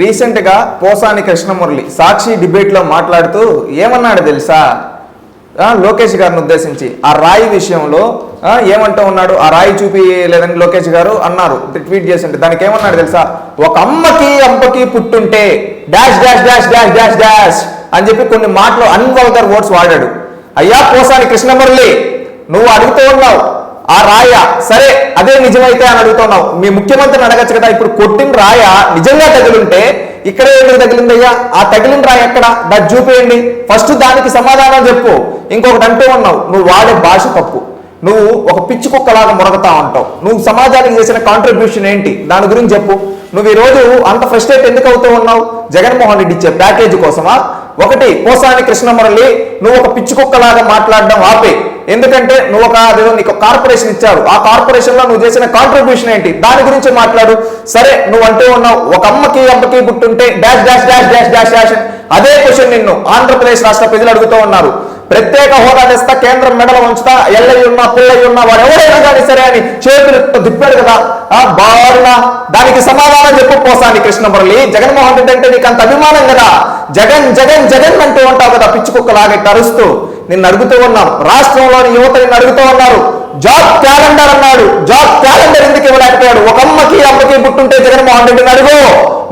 రీసెంట్గా పోసాని కృష్ణమురళి సాక్షి డిబేట్లో మాట్లాడుతూ ఏమన్నాడు తెలుసా? లోకేష్ గారిని ఉద్దేశించి. ఆ రాయి విషయంలో ఏమంటూ ఉన్నాడు? ఆ రాయి చూపి లేదని లోకేష్ గారు అన్నారు. ట్వీట్ చేసింటే దానికి ఏమన్నాడు తెలుసా? ఒక అమ్మకి అమ్మకి పుట్టుంటే dash dash dash dash dash dash అని చెప్పి కొన్ని మాటలు అన్వల్గర్ వర్డ్స్ వాడాడు. అయ్యా పోసాని కృష్ణమురళి నువ్వు అడుగుతూ ఉన్నావు. ఆ రాయ సరే అదే నిజమైతే అని అడుగుతున్నావు. మీ ముఖ్యమంత్రిని అడగచ్చు కదా ఇప్పుడు కొట్టిన రాయ నిజంగా తగిలింటే ఇక్కడే ఎందుకు తగిలిందయ్యా? ఆ తగిలిన రాయ ఎక్కడ? దాన్ని చూపేయండి ఫస్ట్ దానికి సమాధానం చెప్పు. ఇంకొకటి అంటూ ఉన్నావు నువ్వు వాడే భాష తప్పు. నువ్వు ఒక పిచ్చి కుక్కలాగా మురగతా ఉంటావు నువ్వు సమాజానికి చేసిన కాంట్రిబ్యూషన్ ఏంటి? దాని గురించి చెప్పు. నువ్వు ఈ రోజు అంత ఫ్రస్ట్రేట్ ఎందుకు అవుతూ ఉన్నావు? జగన్మోహన్ రెడ్డి ఇచ్చే ప్యాకేజ్ కోసమా? ఒకటి పోసాని కృష్ణమురళి నువ్వు ఒక పిచ్చి కుక్కలాగా మాట్లాడడం ఆపే. ఎందుకంటే నువ్వు ఒక అదేదో నీకు కార్పొరేషన్ ఇచ్చారు ఆ కార్పొరేషన్లో నువ్వు చేసిన కాంట్రిబ్యూషన్ ఏంటి? దాని గురించి మాట్లాడు. సరే నువ్వు అంటూ ఉన్నావు. ఒక అమ్మకి అమ్మకి పుట్టుంటే dash dash dash dash dash dash అదే క్వశ్చన్ నిన్ను ఆంధ్రప్రదేశ్ రాష్ట్ర ప్రజలు అడుగుతూ ఉన్నారు. ప్రత్యేక హోదా తెస్తా కేంద్రం మెడలు ఉంచుతా ఎల్లయ్య ఉన్నా పిల్లయ్య ఉన్నా వాడు ఎవరైనా కానీ సరే అని చేతులు దిప్పాడు కదా. ఆ బారునా దానికి సమాధానం చెప్పు పోసాని కృష్ణమురళి జగన్మోహన్ రెడ్డి అంటే నీకు అంత అభిమానం కదా. జగన్ జగన్ జగన్ అంటూ ఉంటావు కదా పిచ్చి కుక్కలాగా కరుస్తూ నిన్ను అడుగుతూ ఉన్నాం. రాష్ట్రంలోని యువత నిన్ను అడుగుతూ ఉన్నారు. జాబ్ క్యాలెండర్ అన్నాడు. జాబ్ క్యాలెండర్ ఎందుకు ఇవ్వలేకపోయాడు? ఒక అమ్మకి జగన్మోహన్ రెడ్డిని అడుగు.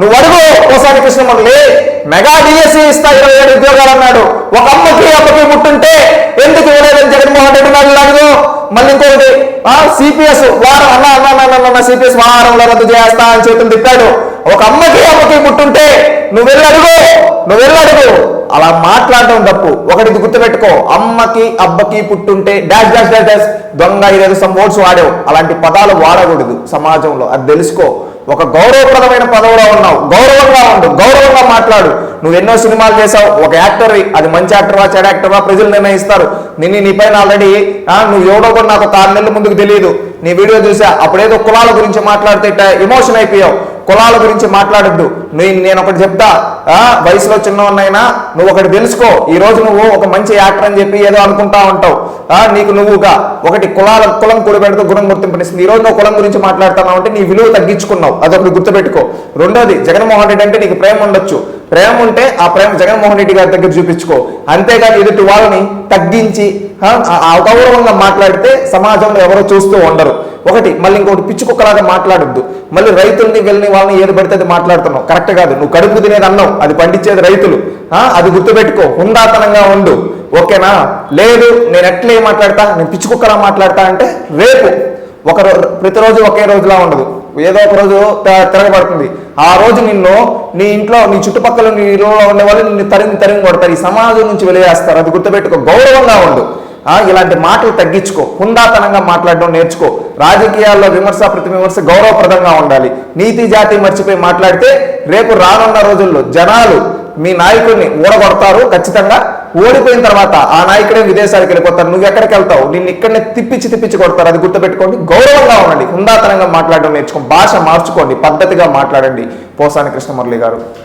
నువ్వు అడుగు. పోసాని కృష్ణమురళి మెగా డిఎస్సి ఇస్తా ఇరవై ఏడు ఉద్యోగాలు అన్నాడు. ఒక అమ్మకి అమ్మకి పుట్టుంటే ఎందుకు ఇవ్వలేదని జగన్మోహన్ రెడ్డి నాడు అడుగు. మళ్ళీ ఇంకొకటి ఆ సిపిఎస్ వారం అన్న అన్న అన్న సిపిఎస్ వారంలో రద్దు చేస్తా అని చేతులు తిప్పాడు. ఒక అమ్మకి అమ్మకి పుట్టుంటే నువ్వు వెళ్ళి అడుగు. నువ్వు వెళ్ళి అడుగు. అలా మాట్లాడడం తప్పు. ఒకటి గుర్తుపెట్టుకో. అమ్మకి అబ్బకి పుట్టుంటే డాష్ డాష్ డాష్ డాష్ దొంగ ఇదేదో సమ్ వర్డ్స్ వాడావు. అలాంటి పదాలు వాడకూడదు సమాజంలో. అది తెలుసుకో. ఒక గౌరవప్రదమైన పదవిలో ఉన్నావు. గౌరవంగా ఉండు గౌరవంగా మాట్లాడు. నువ్వు ఎన్నో సినిమాలు చేసావు ఒక యాక్టర్ అది మంచి యాక్టర్వా చెడ యాక్టర్వా ప్రజలు నిర్ణయిస్తారు. నిన్ను నీ పైన ఆల్రెడీ నువ్వు ఎవడో కూడా నాకు ఒక ఆరు నెలల ముందుకు తెలియదు నీ వీడియో చూసా అప్పుడేదో కులాల గురించి మాట్లాడితే ఎమోషన్ అయిపోయావు. కులాల గురించి మాట్లాడొద్దు. నేను నేను ఒకటి చెప్తా. వయసులో చిన్నవన్నైనా నువ్వు ఒకటి తెలుసుకో. ఈ రోజు నువ్వు ఒక మంచి యాక్టర్ అని చెప్పి ఏదో అనుకుంటా ఉంటావు. ఆ, నీకు నువ్వుగా. ఒకటి కులాల కులం కూడబెడుతూ గుణం గుర్తింపునిస్తుంది. ఈ రోజు నువ్వు కులం గురించి మాట్లాడుతున్నావు అంటే నీ విలువ తగ్గించుకున్నావు. అదొకటి గుర్తుపెట్టుకో. రెండోది జగన్మోహన్ రెడ్డి అంటే నీకు ప్రేమ ఉండొచ్చు. ప్రేమ ఉంటే ఆ ప్రేమ జగన్మోహన్ రెడ్డి గారి దగ్గర చూపించుకో. అంతేగాని ఎదుటి వాళ్ళని తగ్గించి అగౌరవంగా మాట్లాడితే సమాజంలో ఎవరో చూస్తూ ఉండరు. ఒకటి మళ్ళీ ఇంకోటి పిచ్చి కుక్కలాగా మాట్లాడొద్దు. మళ్ళీ రైతుల్ని వెళ్ళని వాళ్ళని ఏది పడితే అది మాట్లాడుతున్నావు. కరెక్ట్ కాదు. నువ్వు కడుపు తినేది అన్నావు. అది పండించేది రైతులు. అది గుర్తుపెట్టుకో. హుందాతనంగా ఉండు. ఓకేనా? లేదు నేను ఎట్లే మాట్లాడతా? నేను పిచ్చి కుక్కలా మాట్లాడతా అంటే రేపు. ఒక ప్రతిరోజు ఒకే రోజులా ఉండదు. ఏదో ఒక రోజు తిరగబడుతుంది. ఆ రోజు నిన్ను నీ ఇంట్లో నీ చుట్టుపక్కల నీ ఇళ్ళలో ఉండే వాళ్ళు నిన్ను తరిమి తరిమి కొడతారు. ఈ సమాజం నుంచి వెలివేస్తారు. అది గుర్తుపెట్టుకో. గౌరవంగా ఉండు. ఇలాంటి మాటలు తగ్గించుకో. హుందాతనంగా మాట్లాడడం నేర్చుకో. రాజకీయాల్లో విమర్శ ప్రతి విమర్శ గౌరవప్రదంగా ఉండాలి. నీతి జాతి మర్చిపోయి మాట్లాడితే రేపు రానున్న రోజుల్లో జనాలు మీ నాయకుడిని ఊడగొడతారు ఖచ్చితంగా. ఓడిపోయిన తర్వాత ఆ నాయకుడే విదేశాలకు వెళ్ళిపోతారు. నువ్వు ఎక్కడికి వెళ్తావు? నిన్ను ఇక్కడనే తిప్పించి తిప్పించి కొడతారు. అది గుర్తుపెట్టుకోండి. గౌరవంగా ఉండండి. హుందాతనంగా మాట్లాడడం నేర్చుకోండి. భాష మార్చుకోండి. పద్ధతిగా మాట్లాడండి. పోసాని కృష్ణమురళి గారు.